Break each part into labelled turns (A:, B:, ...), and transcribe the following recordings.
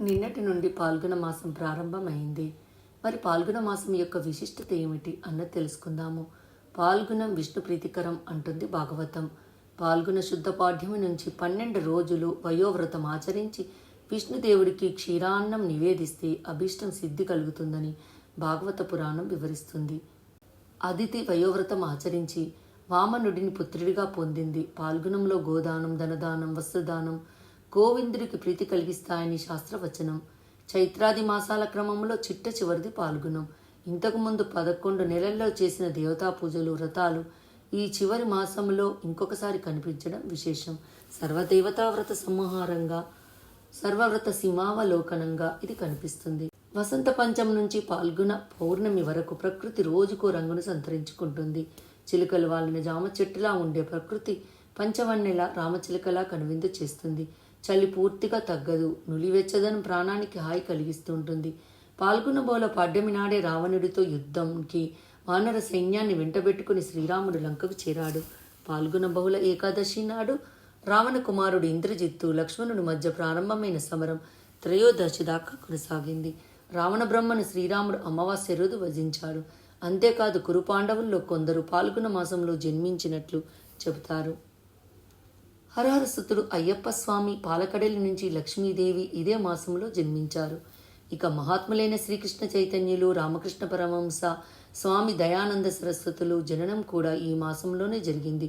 A: నిన్నటి నుండి పాల్గొన మాసం ప్రారంభమైంది. మరి పాల్గొన మాసం యొక్క విశిష్టత ఏమిటి అన్నది తెలుసుకుందాము. పాల్గొనం విష్ణు ప్రీతికరం అంటుంది భాగవతం. పాల్గొన శుద్ధ పాఠ్యమి నుంచి పన్నెండు రోజులు వయోవ్రతం ఆచరించి విష్ణుదేవుడికి క్షీరాన్నం నివేదిస్తే అభీష్టం సిద్ధి కలుగుతుందని భాగవత పురాణం వివరిస్తుంది. అదితి వయోవ్రతం ఆచరించి వామనుడిని పుత్రుడిగా పొందింది. పాల్గొనంలో గోదానం ధనదానం వస్త్రదానం గోవిందుడికి ప్రీతి కలిగిస్తాయని శాస్త్రవచనం. చైత్రాది మాసాల క్రమంలో చిట్ట చివరిది పాల్గొనం. ఇంతకుముందు పదకొండు నెలల్లో చేసిన దేవతా పూజలు వ్రతాలు ఈ చివరి మాసంలో ఇంకొకసారి కనిపించడం విశేషం. సర్వదేవతా వ్రత సంహారంగా సర్వవ్రత సీమావలోకనంగా ఇది కనిపిస్తుంది. వసంత పంచం నుంచి పాల్గొన పౌర్ణమి వరకు ప్రకృతి రోజుకో రంగును సంతరించుకుంటుంది. చిలుకలు వాలిన జామ చెట్టులా ఉండే ప్రకృతి పంచవన్నెల రామచిలుకలా కనువిందు చేస్తుంది. చలి పూర్తిగా తగ్గదు. నులివెచ్చదనం ప్రాణానికి హాయి కలిగిస్తుంటుంది. పాల్గొన బోల పాడ్యమి నాడే రావణుడితో యుద్ధంకి వానర సైన్యాన్ని వెంటబెట్టుకుని శ్రీరాముడు లంకకు చేరాడు. పాల్గొన బహుళ ఏకాదశి నాడు రావణ కుమారుడు ఇంద్రజిత్తు లక్ష్మణుడి మధ్య ప్రారంభమైన సమరం త్రయోదశి దాకా కొనసాగింది. రావణ బ్రహ్మను శ్రీరాముడు అమావాస్య రోజు వధించాడు. అంతేకాదు కురు పాండవుల్లో కొందరు పాల్గొన మాసంలో జన్మించినట్లు చెబుతారు. హరహరసుతుడు అయ్యప్ప స్వామి పాలకడలి నుంచి లక్ష్మీదేవి ఇదే మాసంలో జన్మించారు. ఇక మహాత్ములైన శ్రీకృష్ణ చైతన్యులు రామకృష్ణ పరమహంస స్వామి దయానంద సరస్వతులు జననం కూడా ఈ మాసంలోనే జరిగింది.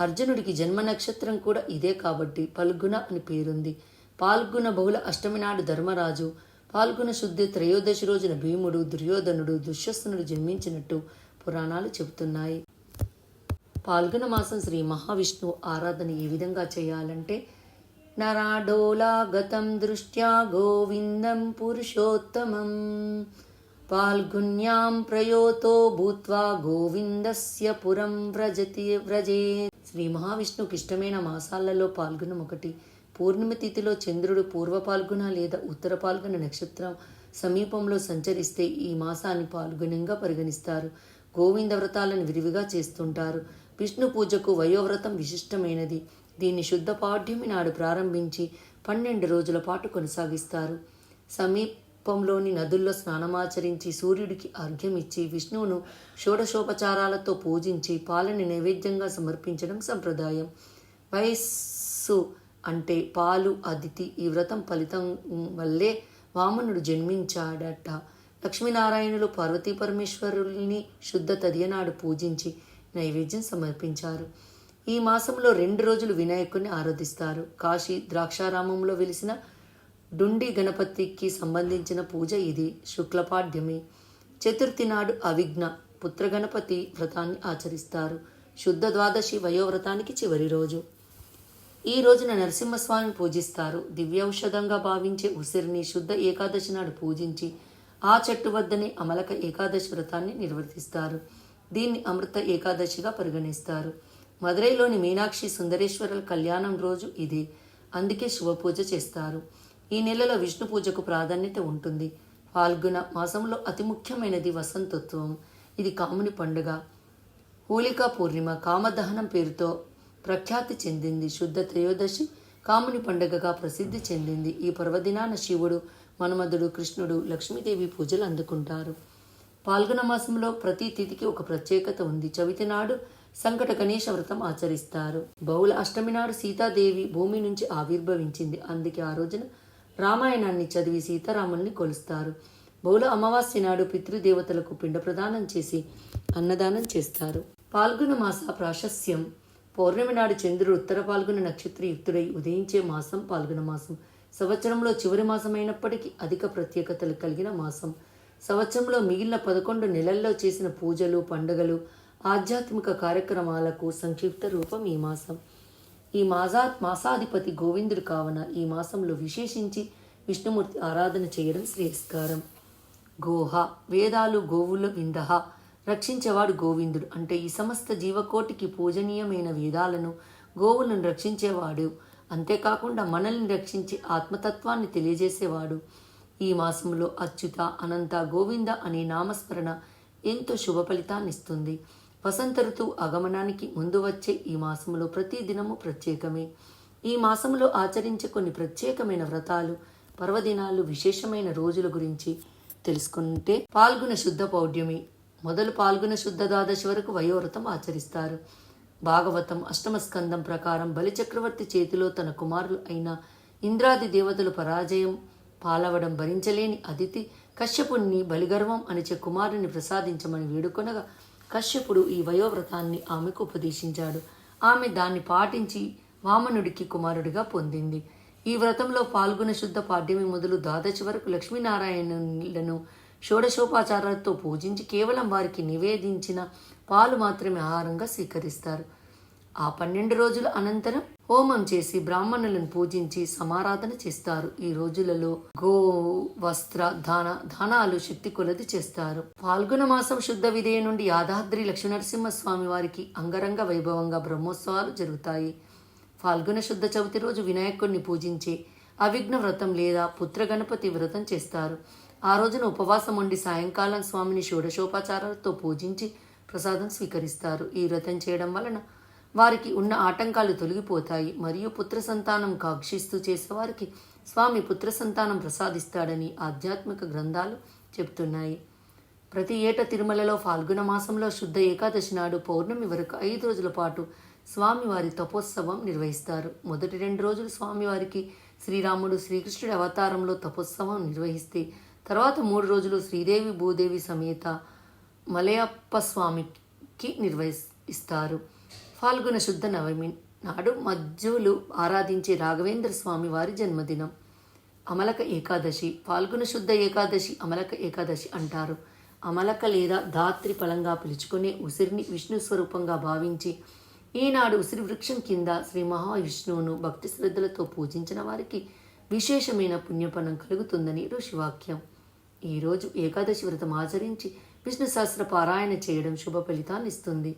A: అర్జునుడికి జన్మ నక్షత్రం కూడా ఇదే కాబట్టి పల్గుణ అని పేరుంది. పాల్గొన బహుళ అష్టమి నాడు ధర్మరాజు. పాల్గొన శుద్ధి త్రయోదశి రోజున భీముడు దుర్యోధనుడు దుశ్యస్సునుడు జన్మించినట్టు పురాణాలు చెబుతున్నాయి. పాల్గొన మాసం శ్రీ మహావిష్ణువు ఆరాధన ఏ విధంగా చేయాలంటే నరాడోలాగతం దృష్ట్యా గోవిందం పురుషోత్తమం. పాల్గున్యాం ప్రయోతో భూత్వా గోవిందస్య పురం వ్రజతి వ్రజే. శ్రీ మహావిష్ణువుకి ఇష్టమైన మాసాలలో పాల్గొనం ఒకటి. పూర్ణిమ తిథిలో చంద్రుడు పూర్వ పాల్గొన లేదా ఉత్తర పాల్గొన నక్షత్రం సమీపంలో సంచరిస్తే ఈ మాసాన్ని పాల్గొనంగా పరిగణిస్తారు. గోవింద వ్రతాలను విరివిగా చేస్తుంటారు. విష్ణు పూజకు వయోవ్రతం విశిష్టమైనది. దీన్ని శుద్ధ పాఠ్యమి నాడు ప్రారంభించి పన్నెండు రోజుల పాటు కొనసాగిస్తారు. సమీపంలోని నదుల్లో స్నానమాచరించి సూర్యుడికి అర్ఘ్యం ఇచ్చి విష్ణువును షోడశోపచారాలతో పూజించి పాలని నైవేద్యంగా సమర్పించడం సంప్రదాయం. వయస్సు అంటే పాలు అదితి ఈ వ్రతం ఫలితం వల్లే వామనుడు జన్మించాడట. లక్ష్మీనారాయణులు పార్వతీ పరమేశ్వరుల్ని శుద్ధ తదియనాడు పూజించి నైవేద్యం సమర్పించారు. ఈ మాసంలో రెండు రోజులు వినాయకుడిని ఆరాధిస్తారు. కాశీ ద్రాక్షారామంలో వెలిసిన డుండి గణపతికి సంబంధించిన పూజ ఇది. శుక్లపాడ్యమి. చతుర్థి నాడు అవిఘ్న పుత్రగణపతి వ్రతాన్ని ఆచరిస్తారు. శుద్ధ ద్వాదశి వయోవ్రతానికి చివరి రోజు. ఈ రోజున నరసింహస్వామిని పూజిస్తారు. దివ్యౌషధంగా భావించే ఉసిరిని శుద్ధ ఏకాదశి నాడు పూజించి ఆ చెట్టు వద్దనే అమలక ఏకాదశి వ్రతాన్ని నిర్వర్తిస్తారు. దీన్ని అమృత ఏకాదశిగా పరిగణిస్తారు. మదురైలోని మీనాక్షి సుందరేశ్వరుల కళ్యాణం రోజు ఇది. అందుకే శివపూజ చేస్తారు. ఈ నెలలో విష్ణు పూజకు ప్రాధాన్యత ఉంటుంది. ఫాల్గుణ మాసంలో అతి ముఖ్యమైనది వసంతత్వం. ఇది కాముని పండుగ. హోళికా పూర్ణిమ కామదహనం పేరుతో ప్రఖ్యాతి చెందింది. శుద్ధ త్రయోదశి కాముని పండుగగా ప్రసిద్ధి చెందింది. ఈ పర్వదినాన శివుడు మన్మధుడు కృష్ణుడు లక్ష్మీదేవి పూజలు అందుకుంటారు. పాల్గొన మాసంలో ప్రతి తిథికి ఒక ప్రత్యేకత ఉంది. చవితి నాడు సంకట గణేశ వ్రతం ఆచరిస్తారు. బహుళ అష్టమి నాడు సీతాదేవి భూమి నుంచి ఆవిర్భవించింది. అందుకే ఆ రోజున రామాయణాన్ని చదివి సీతారాముల్ని కొలుస్తారు. బహుళ అమావాస్య నాడు పితృదేవతలకు పిండ ప్రదానం చేసి అన్నదానం చేస్తారు. పాల్గొన మాస ప్రాశస్యం. పౌర్ణమి నాడు చంద్రుడు ఉత్తర పాల్గొన నక్షత్రయుక్తుడై ఉదయించే మాసం పాల్గొన మాసం. సంవత్సరంలో చివరి మాసం అయినప్పటికీ అధిక ప్రత్యేకతలు కలిగిన మాసం. సంవత్సరంలో మిగిలిన పదకొండు నెలల్లో చేసిన పూజలు పండుగలు ఆధ్యాత్మిక కార్యక్రమాలకు సంక్షిప్త రూపం ఈ మాసం. ఈ మాసా మాసాధిపతి గోవిందుడు కావున ఈ మాసంలో విశేషించి విష్ణుమూర్తి ఆరాధన చేయడం శ్రేయస్కారం. గోహ వేదాలు గోవుల విందహ రక్షించేవాడు గోవిందుడు అంటే ఈ సమస్త జీవకోటికి పూజనీయమైన వేదాలను గోవులను రక్షించేవాడు. అంతేకాకుండా మనల్ని రక్షించి ఆత్మతత్వాన్ని తెలియజేసేవాడు. ఈ మాసంలో అచ్యుత అనంత గోవింద అనే నామస్మరణ ఎంతో శుభ ఫలితాన్నిస్తుంది. వసంత ఋతువు ఆగమనానికి ముందు వచ్చే ఈ మాసంలో ప్రతి దినము ప్రత్యేకమే. ఈ మాసంలో ఆచరించే కొన్ని ప్రత్యేకమైన వ్రతాలు పర్వదినాలు విశేషమైన రోజుల గురించి తెలుసుకుంటే పాల్గొన శుద్ధ పౌడ్యమి. మొదలు పాల్గొన శుద్ధ ద్వాదశి వరకు వయోవ్రతం ఆచరిస్తారు. భాగవతం అష్టమస్కందం ప్రకారం బలిచక్రవర్తి చేతిలో తన కుమారులు అయిన ఇంద్రాది దేవతలు పరాజయం పాలవడం భరించలేని అదితి కశ్యపుణ్ణి బలిగర్వం అనిచే కుమారుని ప్రసాదించమని వేడుకొనగా కశ్యపుడు ఈ వయోవ్రతాన్ని ఆమెకు ఉపదేశించాడు. ఆమె దాన్ని పాటించి వామనుడికి కుమారుడిగా పొందింది. ఈ వ్రతంలో పాల్గొన శుద్ధ పాడ్యమి మొదలు ద్వాదశి వరకు లక్ష్మీనారాయణులను షోడశోపాచారాలతో పూజించి కేవలం వారికి నివేదించిన పాలు మాత్రమే ఆహారంగా స్వీకరిస్తారు. ఆ పన్నెండు రోజుల అనంతరం హోమం చేసి బ్రాహ్మణులను పూజించి సమారాధన చేస్తారు. ఈ రోజులలో గో వస్త్ర దాన దానాలు శక్తి కొలది చేస్తారు. పాల్గొన మాసం శుద్ధ విధేయ నుండి యాదాద్రి లక్ష్మీనరసింహ స్వామి వారికి అంగరంగ వైభవంగా బ్రహ్మోత్సవాలు జరుగుతాయి. ఫాల్గుణ శుద్ధ చవితి రోజు వినాయకుడిని పూజించి అవిఘ్న వ్రతం లేదా పుత్ర గణపతి వ్రతం చేస్తారు. ఆ రోజున ఉపవాసం ఉండి సాయంకాలం స్వామిని షోడశోపచారాలతో పూజించి ప్రసాదం స్వీకరిస్తారు. ఈ వ్రతం చేయడం వలన వారికి ఉన్న ఆటంకాలు తొలగిపోతాయి. మరియు పుత్ర సంతానం కాక్షిస్తూ చేసేవారికి స్వామి పుత్ర సంతానం ప్రసాదిస్తాడని ఆధ్యాత్మిక గ్రంథాలు చెబుతున్నాయి. ప్రతి ఏటా తిరుమలలో ఫాల్గుణ మాసంలో శుద్ధ ఏకాదశి నాడు పౌర్ణమి వరకు ఐదు రోజుల పాటు స్వామివారి తపోత్సవం నిర్వహిస్తారు. మొదటి రెండు రోజులు స్వామివారికి శ్రీరాముడు శ్రీకృష్ణుడి అవతారంలో తపోత్సవం నిర్వహిస్తే తర్వాత మూడు రోజులు శ్రీదేవి భూదేవి సమేత మలయప్ప స్వామికి నిర్వహిస్తారు. ఫాల్గుణ శుద్ధ నవమి నాడు మజ్జులు ఆరాధించే రాఘవేంద్ర స్వామి వారి జన్మదినం. అమలక ఏకాదశి ఫాల్గుణ శుద్ధ ఏకాదశి అమలక ఏకాదశి అంటారు. అమలక లేదా ధాత్రి ఫలంగా పిలుచుకునే ఉసిరిని విష్ణు స్వరూపంగా భావించి ఈనాడు ఉసిరి వృక్షం కింద శ్రీ మహావిష్ణువును భక్తి శ్రద్ధలతో పూజించిన వారికి విశేషమైన పుణ్యఫలం కలుగుతుందని ఋషివాక్యం. ఈరోజు ఏకాదశి వ్రతం ఆచరించి విష్ణు సహస్ర పారాయణ చేయడం శుభ ఫలితాన్ని ఇస్తుంది.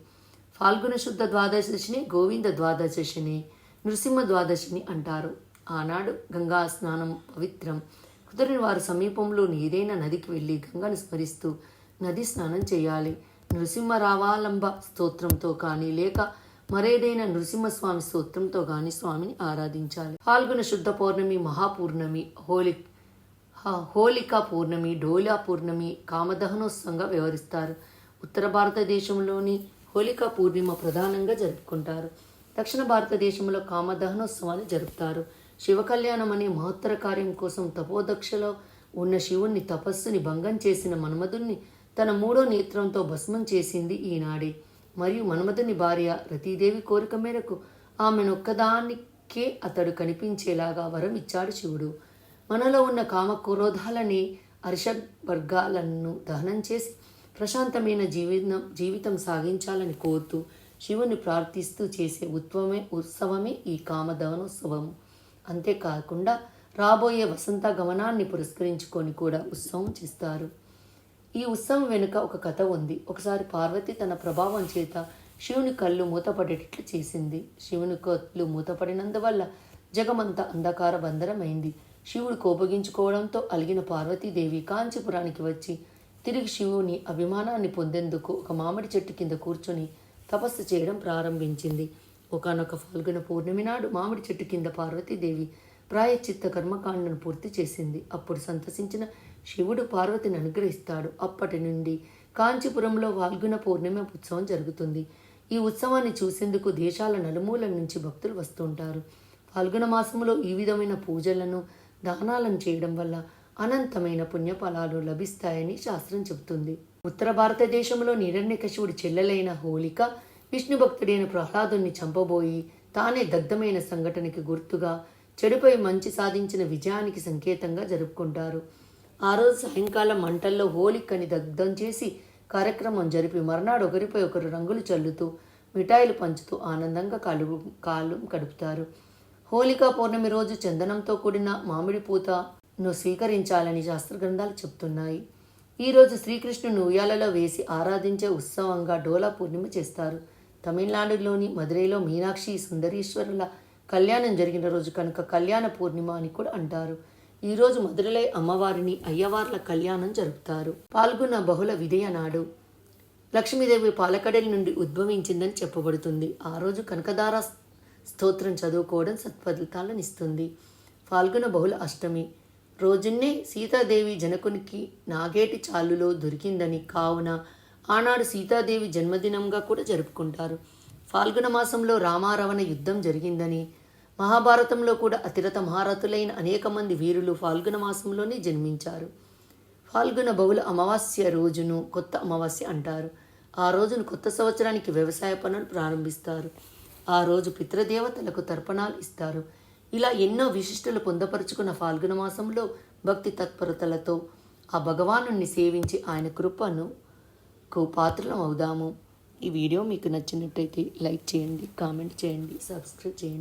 A: ఫాల్గుణ శుద్ధ ద్వాదశిని గోవింద ద్వాదశిని నృసింహ ద్వాదశిని అంటారు. ఆనాడు గంగా స్నానం పవిత్రం. కుదిరిన వారు సమీపంలోని ఏదైనా నదికి వెళ్ళి గంగను స్మరిస్తూ నది స్నానం చేయాలి. నృసింహరావాలంబ స్తోత్రంతో కానీ లేక మరేదైనా నృసింహస్వామి స్తోత్రంతో కానీ స్వామిని ఆరాధించాలి. పాల్గొన శుద్ధ పౌర్ణమి మహాపూర్ణమి హోలి హ- హోళికా పూర్ణమి డోలా పూర్ణమి కామదహనోత్సవంగా వ్యవహరిస్తారు. ఉత్తర భారతదేశంలోని హోళికా పూర్ణిమ ప్రధానంగా జరుపుకుంటారు. దక్షిణ భారతదేశంలో కామదహనోత్సవాన్ని జరుపుతారు. శివ కళ్యాణం అనే మహత్తర కార్యం కోసం తపోదక్షలో ఉన్న శివుణ్ణి తపస్సుని భంగం చేసిన మన్మధుణ్ణి తన మూడో నేత్రంతో భస్మం చేసింది ఈనాడే. మరియు మన్మధుని భార్య రతీదేవి కోరిక మేరకు ఆమెనొక్కదానికే అతడు కనిపించేలాగా వరం ఇచ్చాడు శివుడు. మనలో ఉన్న కామ క్రోధాలని వర్గాలను దహనం చేసి ప్రశాంతమైన జీవితం జీవితం సాగించాలని కోరుతూ శివుని ప్రార్థిస్తూ చేసే ఉత్వమే ఉత్సవమే ఈ కామదహనోత్సవం అంతేకాకుండా రాబోయే వసంత గమనాన్ని పురస్కరించుకొని కూడా ఉత్సవం చేస్తారు. ఈ ఉత్సవం వెనుక ఒక కథ ఉంది. ఒకసారి పార్వతి తన ప్రభావం చేత శివుని కళ్ళు మూతపడేటట్లు చేసింది. శివుని కళ్ళు మూతపడినందువల్ల జగమంతా అంధకార బంధరమైంది శివుడు కోపగించుకోవడంతో అలిగిన పార్వతీదేవి కాంచీపురానికి వచ్చి తిరిగి శివుని అభిమానాన్ని పొందేందుకు ఒక మామిడి చెట్టు కింద కూర్చొని తపస్సు చేయడం ప్రారంభించింది. ఒకనొక ఫాల్గుణ పౌర్ణమి నాడు మామిడి చెట్టు కింద పార్వతీదేవి ప్రాయచిత్త కర్మకాండను పూర్తి చేసింది. అప్పుడు సంతసించిన శివుడు పార్వతిని అనుగ్రహిస్తాడు. అప్పటి నుండి కాంచీపురంలో వాల్గుణ పౌర్ణమి ఉత్సవం జరుగుతుంది. ఈ ఉత్సవాన్ని చూసేందుకు దేశాల నలుమూల నుంచి భక్తులు వస్తుంటారు. ఫాల్గుణ మాసంలో ఈ విధమైన పూజలను దానాలను చేయడం వల్ల అనంతమైన పుణ్యఫలాలు లభిస్తాయని శాస్త్రం చెబుతుంది. ఉత్తర భారతదేశంలో నిరణ్యకశివుడి చెల్లెలైన హోళిక విష్ణు భక్తుడైన ప్రహ్లాదుని చంపబోయి తానే దగ్ధమైన సంఘటనకి గుర్తుగా చెడుపై మంచి సాధించిన విజయానికి సంకేతంగా జరుపుకుంటారు. ఆ రోజు సాయంకాలం మంటల్లో హోలికని దగ్ధం చేసి కార్యక్రమం జరిపి మర్నాడు ఒకరిపై ఒకరు రంగులు చల్లుతూ మిఠాయిలు పంచుతూ ఆనందంగా కాలు కాలు గడుపుతారు హోలికా పౌర్ణమి రోజు చందనంతో కూడిన మామిడి నువ్వు స్వీకరించాలని శాస్త్ర గ్రంథాలు చెప్తున్నాయి ఈరోజు శ్రీకృష్ణుని ఉయ్యాలలో వేసి ఆరాధించే ఉత్సవంగా డోలా పూర్ణిమ చేస్తారు. తమిళనాడులోని మదురైలో మీనాక్షి సుందరీశ్వరుల కళ్యాణం జరిగిన రోజు కనుక కళ్యాణ పూర్ణిమ అని కూడా అంటారు. ఈరోజు మధురలై అమ్మవారిని అయ్యవార్ల కళ్యాణం జరుపుతారు. పాల్గొన్న బహుళ విదయ నాడు. లక్ష్మీదేవి పాలకడలి నుండి ఉద్భవించిందని చెప్పబడుతుంది. ఆ రోజు కనకదార స్తోత్రం చదువుకోవడం సత్ఫలితాలనిస్తుంది ఇస్తుంది. బహుళ అష్టమి. రోజున్నే సీతాదేవి జనకునికి నాగేటి చాలులో దొరికిందని కావున ఆనాడు సీతాదేవి జన్మదినంగా కూడా జరుపుకుంటారు. ఫాల్గుణ మాసంలో రామారవణ యుద్ధం జరిగిందని మహాభారతంలో కూడా అతిరథ మహారథులైన అనేక మంది వీరులు ఫాల్గుణ మాసంలోనే జన్మించారు. ఫాల్గుణ బహుళ అమావాస్య రోజును కొత్త అమావాస్య అంటారు. ఆ రోజును కొత్త సంవత్సరానికి వ్యవసాయ పనులు ప్రారంభిస్తారు. ఆ రోజు పితృదేవతలకు తర్పణాలు ఇస్తారు. ఇలా ఎన్నో విశిష్టలు పొందపరుచుకున్న ఫాల్గుణ మాసంలో భక్తి తత్పరతలతో ఆ భగవాను సేవించి ఆయన కృపను కు పాత్రలం అవుదాము. ఈ వీడియో మీకు నచ్చినట్టయితే లైక్ చేయండి కామెంట్ చేయండి సబ్స్క్రైబ్ చేయండి.